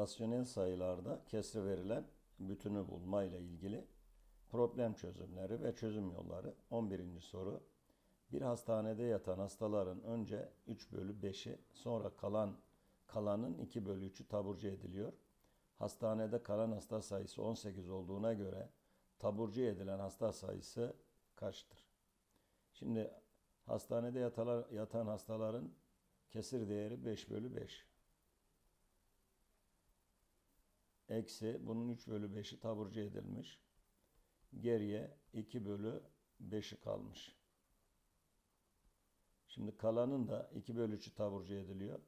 rasyonel sayılarda kesre verilen bütünü bulma ile ilgili problem çözümleri ve çözüm yolları. 11. soru. Bir hastanede yatan hastaların önce 3 bölü 5'i sonra kalan kalanın 2 bölü 3'ü taburcu ediliyor. Hastanede kalan hasta sayısı 18 olduğuna göre taburcu edilen hasta sayısı kaçtır? Şimdi hastanede yatalar, yatan hastaların kesir değeri 5 bölü 5. Eksi bunun 3 bölü 5'i taburcu edilmiş. Geriye 2 bölü 5'i kalmış. Şimdi kalanın da 2 bölü 3'ü taburcu ediliyor.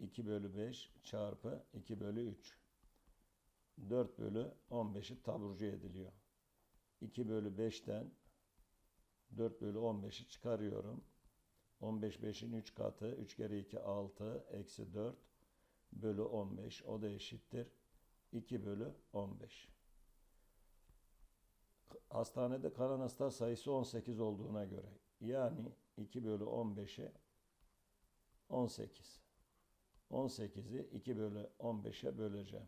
2 bölü 5 çarpı 2 bölü 3. 4 bölü 15'i taburcu ediliyor. 2 bölü 5'ten 4 bölü 15'i çıkarıyorum. 15 5'in 3 katı. 3 kere 2 6 eksi 4 bölü 15. O da eşittir. 2 bölü 15. Hastanede kalan hasta sayısı 18 olduğuna göre yani 2 bölü 15'e 18. 18'i 2 bölü 15'e böleceğim.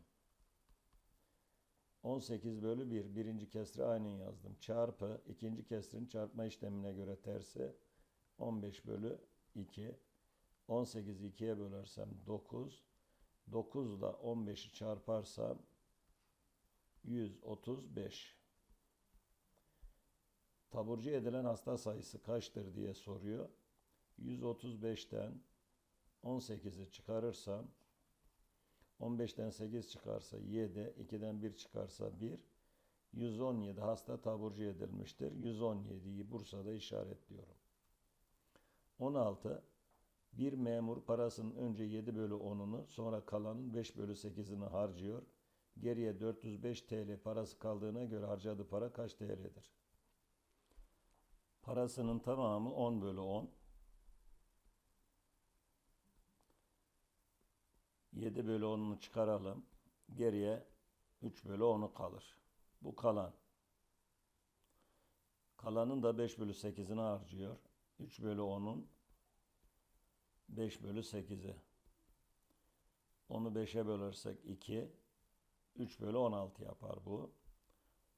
18 bölü 1. Birinci kesri aynen yazdım. Çarpı ikinci kesrin çarpma işlemine göre tersi 15 bölü 2. 18'i 2'ye bölersem 9. 9 ile 15'i çarparsam 135. Taburcu edilen hasta sayısı kaçtır diye soruyor. 135'ten 18'i çıkarırsam 15'ten 8 çıkarsa 7, 2'den 1 çıkarsa 1. 117 hasta taburcu edilmiştir. 117'yi Bursa'da işaretliyorum. 16. Bir memur parasının önce 7 bölü 10'unu sonra kalanın 5 bölü 8'ini harcıyor. Geriye 405 TL parası kaldığına göre harcadığı para kaç TL'dir? Parasının tamamı 10 bölü 10. 7 bölü 10'unu çıkaralım. Geriye 3 bölü 10'u kalır. Bu kalan. Kalanın da 5 bölü 8'ini harcıyor. 3 bölü 10'un 5 bölü 8'i. Onu 5'e bölersek 2. 3 bölü 16 yapar bu.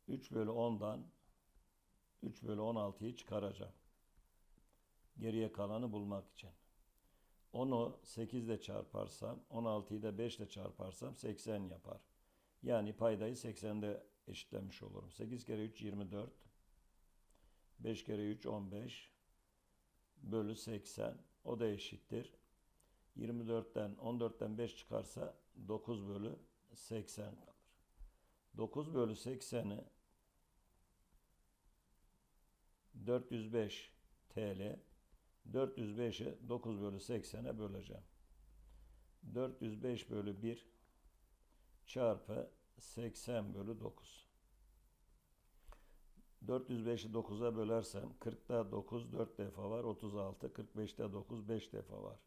3 bölü 10'dan 3 bölü 16'yı çıkaracağım. Geriye kalanı bulmak için. Onu 8 ile çarparsam, 16'yı da 5 ile çarparsam 80 yapar. Yani paydayı 80'de eşitlemiş olurum. 8 kere 3 24. 5 kere 3 15. Bölü 80. O da eşittir. 24'ten 14'ten 5 çıkarsa 9 bölü 80 kalır. 9 bölü 80'i 405 TL 405'i 9 bölü 80'e böleceğim. 405 bölü 1 çarpı 80 bölü 9. 405'i 9'a bölersem 40'da 9 4 defa var. 36. 45'te 9 5 defa var.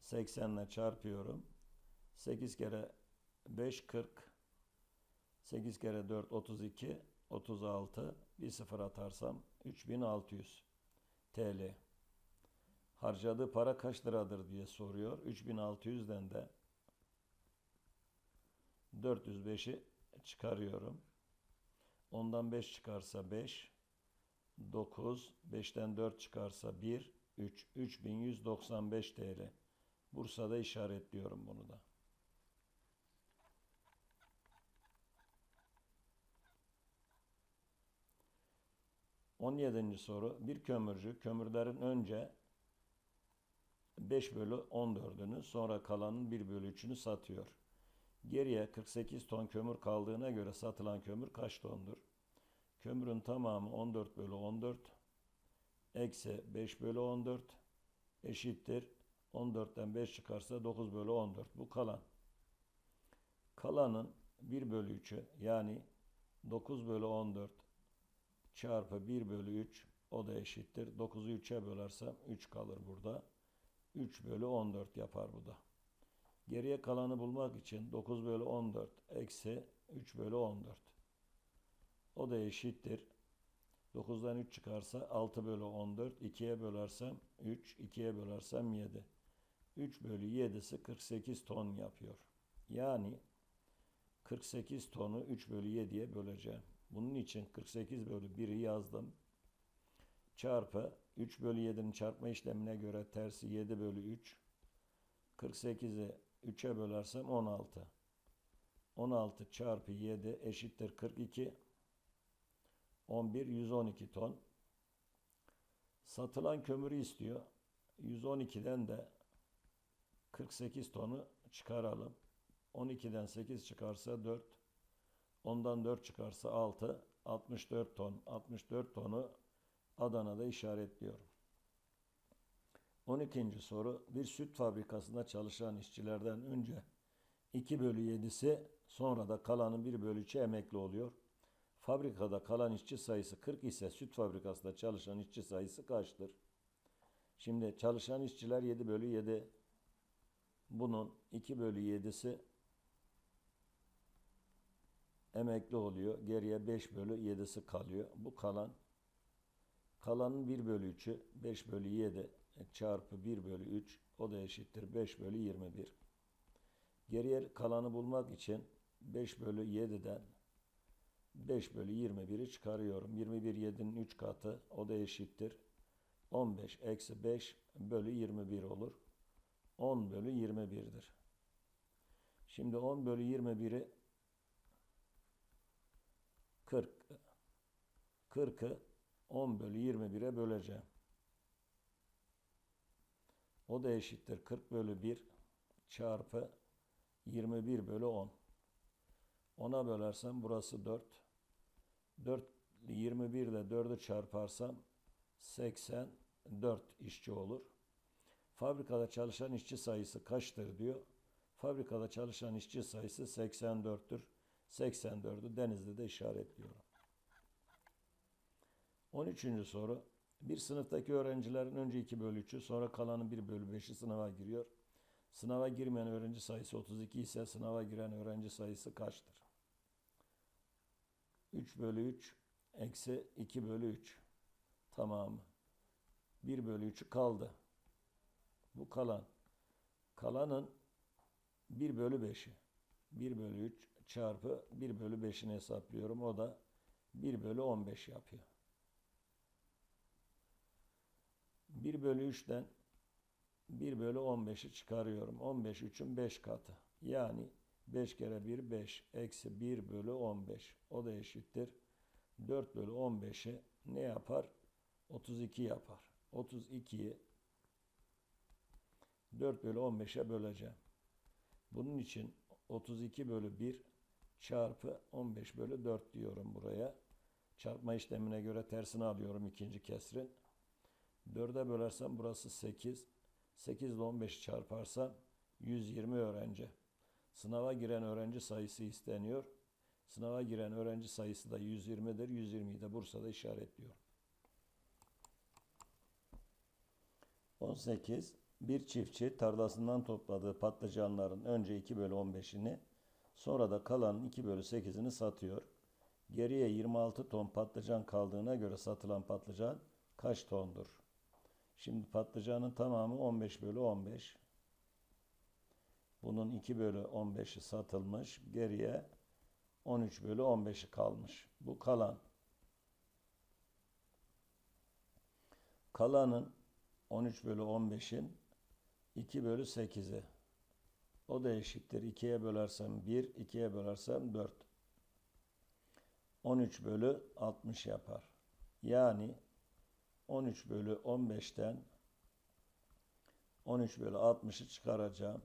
80 ile çarpıyorum. 8 kere 5 40. 8 kere 4 32. 36. Bir sıfır atarsam 3600. TL. Harcadığı para kaç liradır diye soruyor. 3600'den de 405'i çıkarıyorum. Ondan 5 çıkarsa 5, 9, 5'ten 4 çıkarsa 1, 3, 3195 TL. Bursa'da işaretliyorum bunu da. 17. soru. Bir kömürcü kömürlerin önce 5 bölü 14'ünü sonra kalanın 1 bölü 3'ünü satıyor. Geriye 48 ton kömür kaldığına göre satılan kömür kaç tondur? Kömürün tamamı 14 bölü 14 eksi 5 bölü 14 eşittir. 14'ten 5 çıkarsa 9 bölü 14. Bu kalan. Kalanın 1 bölü 3'ü yani 9 bölü 14 çarpı 1 bölü 3 o da eşittir. 9'u 3'e bölersem 3 kalır burada. 3 bölü 14 yapar bu da. Geriye kalanı bulmak için 9 bölü 14 eksi 3 bölü 14. O da eşittir. 9'dan 3 çıkarsa 6 bölü 14. 2'ye bölersem 3, 2'ye bölersem 7. 3 bölü 7'si 48 ton yapıyor. Yani 48 tonu 3 bölü 7'ye böleceğim. Bunun için 48 bölü 1'i yazdım. Çarpı 3 bölü 7'nin çarpma işlemine göre tersi 7 bölü 3. 48'i 3'e bölersem 16. 16 çarpı 7 eşittir 42. 11 112 ton. Satılan kömürü istiyor. 112'den de 48 tonu çıkaralım. 12'den 8 çıkarsa 4. Ondan 4 çıkarsa 6. 64 ton. 64 tonu Adana'da işaretliyorum. 12. soru. Bir süt fabrikasında çalışan işçilerden önce 2 bölü 7'si sonra da kalanın 1 bölü 3'ü emekli oluyor. Fabrikada kalan işçi sayısı 40 ise süt fabrikasında çalışan işçi sayısı kaçtır? Şimdi çalışan işçiler 7 bölü 7. Bunun 2 bölü 7'si emekli oluyor. Geriye 5 bölü 7'si kalıyor. Bu kalan kalanın 1 bölü 3'ü 5 bölü 7 çarpı 1 bölü 3 o da eşittir 5 bölü 21. Geriye kalanı bulmak için 5 bölü 7'den 5 bölü 21'i çıkarıyorum. 21 7'nin 3 katı o da eşittir. 15 eksi 5 bölü 21 olur. 10 bölü 21'dir. Şimdi 10 bölü 21'i 40. 40'ı 10 bölü 21'e böleceğim. O da eşittir 40 bölü 1 çarpı 21 bölü 10. 10'a bölersem burası 4. 4 21 ile 4'ü çarparsam 84 işçi olur. Fabrikada çalışan işçi sayısı kaçtır diyor. Fabrikada çalışan işçi sayısı 84'tür. 84'ü Denizli'de işaretliyorum. 13. soru. Bir sınıftaki öğrencilerin önce 2 bölü 3'ü sonra kalanın 1 bölü 5'i sınava giriyor. Sınava girmeyen öğrenci sayısı 32 ise sınava giren öğrenci sayısı kaçtır? 3 bölü 3 eksi 2 bölü 3 tamamı. 1 bölü 3'ü kaldı. Bu kalan. Kalanın 1 bölü 5'i. 1 bölü 3 çarpı 1 bölü 5'ini hesaplıyorum. O da 1 bölü 15 yapıyor. 1 bölü 3'ten 1 bölü 15'i çıkarıyorum. 15 3'ün 5 katı. Yani 5 kere 1 5 eksi 1 bölü 15. O da eşittir. 4 bölü 15'i ne yapar? 32 yapar. 32'yi 4 bölü 15'e böleceğim. Bunun için 32 bölü 1 çarpı 15 bölü 4 diyorum buraya. Çarpma işlemine göre tersini alıyorum ikinci kesrin. 4'e bölersem burası 8. 8 ile 15 çarparsam 120 öğrenci. Sınava giren öğrenci sayısı isteniyor. Sınava giren öğrenci sayısı da 120'dir. 120'yi de Bursa'da işaretliyor. 18. Bir çiftçi tarlasından topladığı patlıcanların önce 2 bölü 15'ini sonra da kalanın 2 bölü 8'ini satıyor. Geriye 26 ton patlıcan kaldığına göre satılan patlıcan kaç tondur? Şimdi patlıcanın tamamı 15 bölü 15. Bunun 2 bölü 15'i satılmış. Geriye 13 bölü 15'i kalmış. Bu kalan. Kalanın 13 bölü 15'in 2 bölü 8'i. O da eşittir. 2'ye bölersem 1, 2'ye bölersem 4. 13 bölü 60 yapar. Yani 13 bölü 15'ten 13 bölü 60'ı çıkaracağım.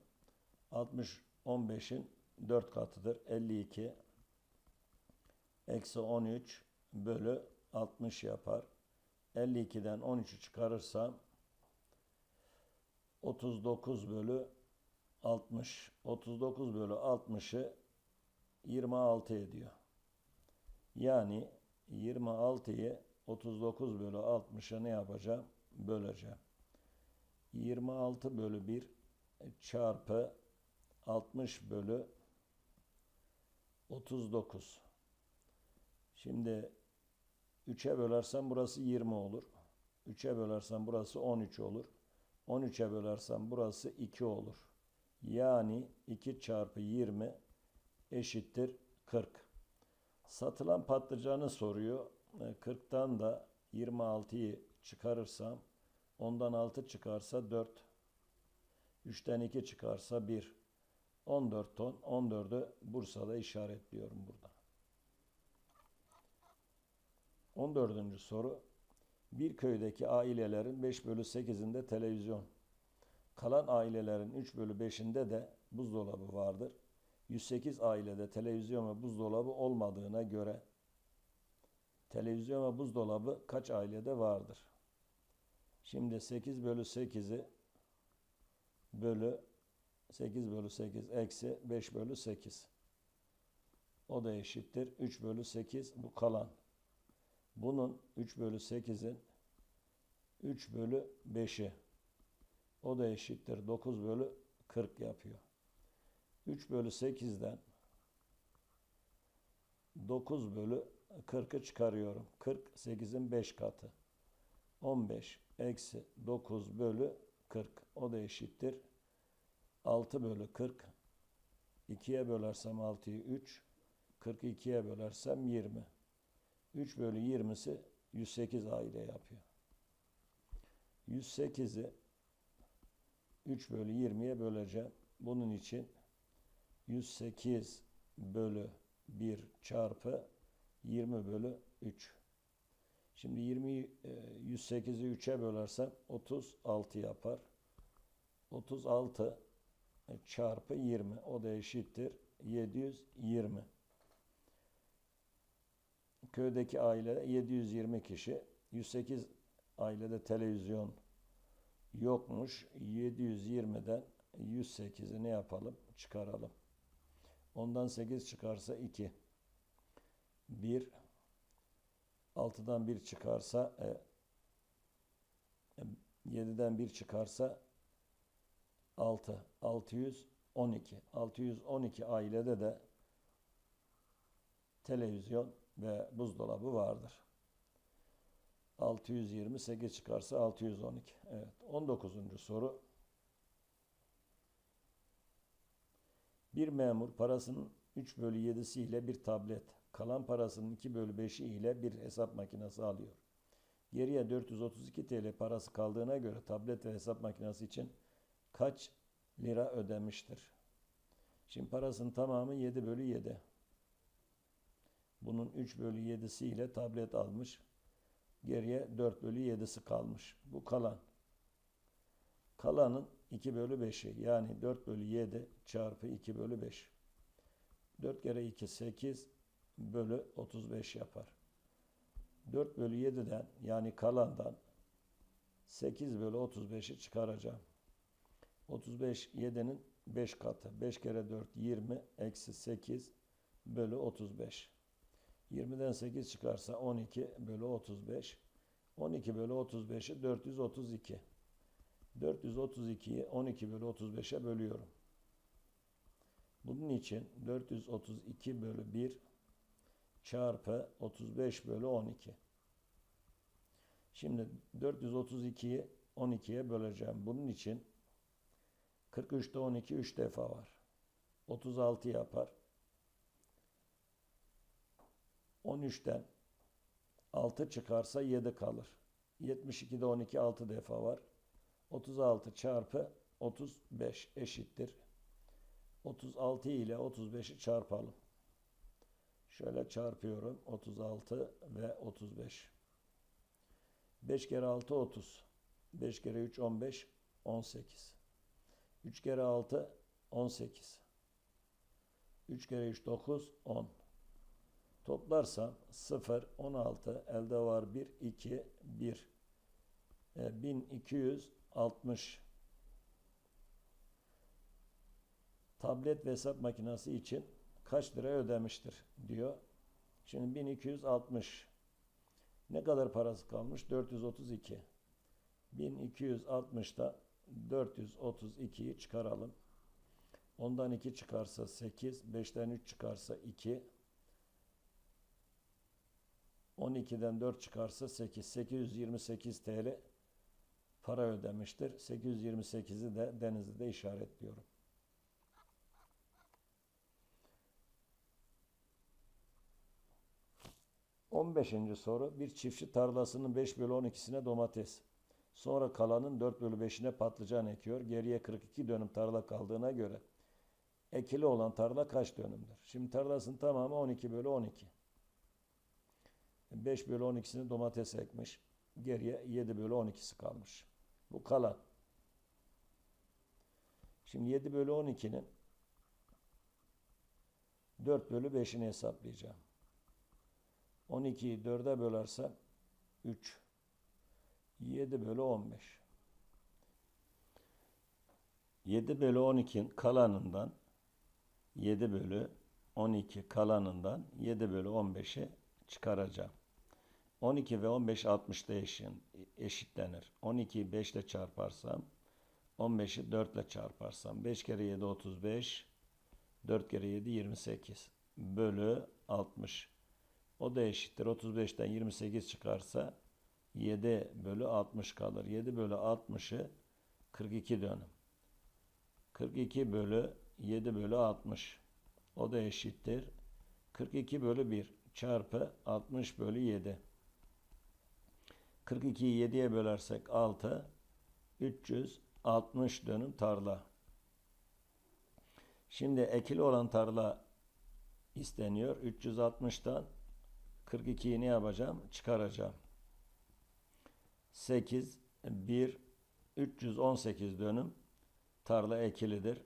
60 15'in 4 katıdır. 52 eksi 13 bölü 60 yapar. 52'den 13'ü çıkarırsam 39 bölü 60. 39 bölü 60'ı 26 ediyor. Yani 26'yı 39 bölü 60'a ne yapacağım? Böleceğim. 26 bölü 1 çarpı 60 bölü 39. Şimdi 3'e bölersem burası 20 olur. 3'e bölersem burası 13 olur. 13'e bölersem burası 2 olur. Yani 2 çarpı 20 eşittir 40. Satılan patlıcanı soruyor. E, 40'tan da 26'yı çıkarırsam ondan 6 çıkarsa 4. 3'ten 2 çıkarsa 1. 14 ton. 14'ü Bursa'da işaretliyorum burada. 14. soru. Bir köydeki ailelerin 5 bölü 8'inde televizyon, kalan ailelerin 3 bölü 5'inde de buzdolabı vardır. 108 ailede televizyon ve buzdolabı olmadığına göre televizyon ve buzdolabı kaç ailede vardır? Şimdi 8 bölü 8'i bölü 8 bölü 8 eksi 5 bölü 8. O da eşittir. 3 bölü 8 bu kalan. Bunun 3 bölü 8'in 3 bölü 5'i. O da eşittir. 9 bölü 40 yapıyor. 3 bölü 8'den 9 bölü 40'ı çıkarıyorum. 40 8'in 5 katı. 15 eksi 9 bölü 40. O da eşittir. 6 bölü 40. 2'ye bölersem 6'yı 3. 42'ye bölersem 20. 3 bölü 20'si 108 aile yapıyor. 108'i 3 bölü 20'ye böleceğim. Bunun için 108 bölü 1 çarpı 20 bölü 3. Şimdi 20 108'i 3'e bölersem 36 yapar. 36 çarpı 20 o da eşittir 720. Köydeki aile 720 kişi. 108 ailede televizyon yokmuş. 720'den 108'i ne yapalım? Çıkaralım. Ondan 8 çıkarsa 2. 1 6'dan 1 çıkarsa e, 7'den 1 çıkarsa 6. 612. 612 ailede de televizyon ve buzdolabı vardır. 628 çıkarsa 612. Evet. 19. soru. Bir memur parasının 3 bölü 7'si ile bir tablet, kalan parasının 2 bölü 5'i ile bir hesap makinesi alıyor. Geriye 432 TL parası kaldığına göre tablet ve hesap makinesi için kaç lira ödemiştir? Şimdi parasının tamamı 7 bölü 7. Bunun 3 bölü 7'si ile tablet almış. Geriye 4 bölü 7'si kalmış. Bu kalan. Kalanın 2 bölü 5'i yani 4 bölü 7 çarpı 2 bölü 5. 4 kere 2 8 bölü 35 yapar. 4 bölü 7'den yani kalandan 8 bölü 35'i çıkaracağım. 35 7'nin 5 katı. 5 kere 4 20 eksi 8 bölü 35. 20'den 8 çıkarsa 12 bölü 35. 12 bölü 35'i 432. 432'yi 12 bölü 35'e bölüyorum. Bunun için 432 bölü 1 çarpı 35 bölü 12. Şimdi 432'yi 12'ye böleceğim. Bunun için 43'te 12 3 defa var. 36 yapar. 13'ten 6 çıkarsa 7 kalır. 72'de 12 6 defa var. 36 çarpı 35 eşittir. 36 ile 35'i çarpalım. Şöyle çarpıyorum. 36 ve 35. 5 kere 6 30. 5 kere 3 15 18. 3 kere 6 18. 3 kere 3 9 10. Toplarsam 0 16 elde var 1 2 1 e, 1260 tablet ve hesap makinesi için kaç lira ödemiştir diyor. Şimdi 1260 ne kadar parası kalmış? 432 1260'da 432'yi çıkaralım. Ondan 2 çıkarsa 8, 5'ten 3 çıkarsa 2, 12'den 4 çıkarsa 8, 828 TL para ödemiştir. 828'i de Denizli'de işaretliyorum. On beşinci soru. Bir çiftçi tarlasının 5 bölü 12'sine domates. Sonra kalanın 4 bölü 5'ine patlıcan ekiyor. Geriye 42 dönüm tarla kaldığına göre ekili olan tarla kaç dönümdür? Şimdi tarlasının tamamı 12 bölü 12. 5 bölü 12'sini domates ekmiş. Geriye 7 bölü 12'si kalmış. Bu kalan. Şimdi 7 bölü 12'nin 4 bölü 5'ini hesaplayacağım. 12'yi 4'e bölersem 3. 7 bölü 15. 7 bölü 12'nin kalanından 7 bölü 12 kalanından 7 bölü 15'i çıkaracağım. 12 ve 15 60'da eşin, eşitlenir. 12'yi 5 ile çarparsam 15'i 4 ile çarparsam 5 kere 7 35 4 kere 7 28 bölü 60. O da eşittir. 35'ten 28 çıkarsa 7 bölü 60 kalır. 7 bölü 60'ı 42 dönüm. 42 bölü 7 bölü 60. O da eşittir. 42 bölü 1 çarpı 60 bölü 7. 42'yi 7'ye bölersek 6. 360 dönüm tarla. Şimdi ekili olan tarla isteniyor. 360'tan 42'yi ne yapacağım? Çıkaracağım. 8, 1, 318 dönüm tarla ekilidir.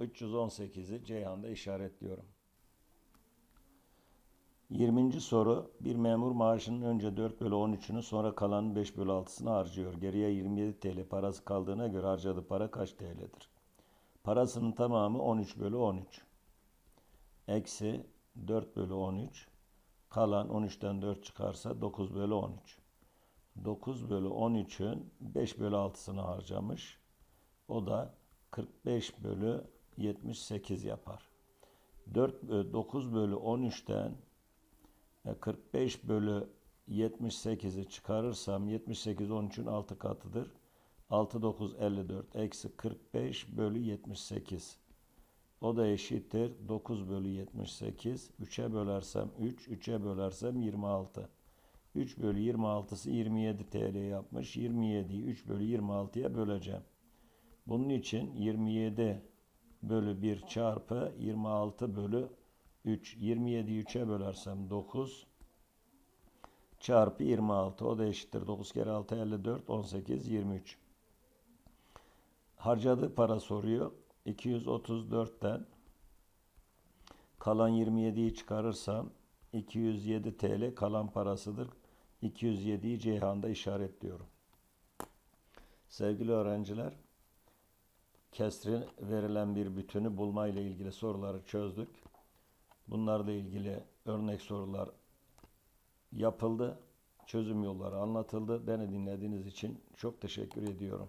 318'i Ceyhan'da işaretliyorum. 20. soru. Bir memur maaşının önce 4 bölü 13'ünü sonra kalan 5 bölü 6'sını harcıyor. Geriye 27 TL parası kaldığına göre harcadığı para kaç TL'dir? Parasının tamamı 13 bölü 13. Eksi 4 bölü 13. Kalan 13'ten 4 çıkarsa 9 bölü 13. 9 bölü 13'ün 5 bölü 6'sını harcamış. O da 45 bölü 78 yapar. 4, 9 bölü 13'ten 45 bölü 78'i çıkarırsam 78 13'ün 6 katıdır. 6 9 54 eksi 45 bölü 78. O da eşittir 9 bölü 78. 3'e bölersem 3, 3'e bölersem 26. 3 bölü 26'sı 27 TL yapmış. 27'yi 3 bölü 26'ya böleceğim. Bunun için 27 bölü 1 çarpı 26 bölü 3. 27'yi 3'e bölersem 9 çarpı 26. O da eşittir. 9 kere 6 54 18 23. Harcadığı para soruyor. 234'ten kalan 27'yi çıkarırsam 207 TL kalan parasıdır. 207'yi Ceyhan'da işaretliyorum. Sevgili öğrenciler, kesrin verilen bir bütünü bulma ile ilgili soruları çözdük. Bunlarla ilgili örnek sorular yapıldı. Çözüm yolları anlatıldı. Beni dinlediğiniz için çok teşekkür ediyorum.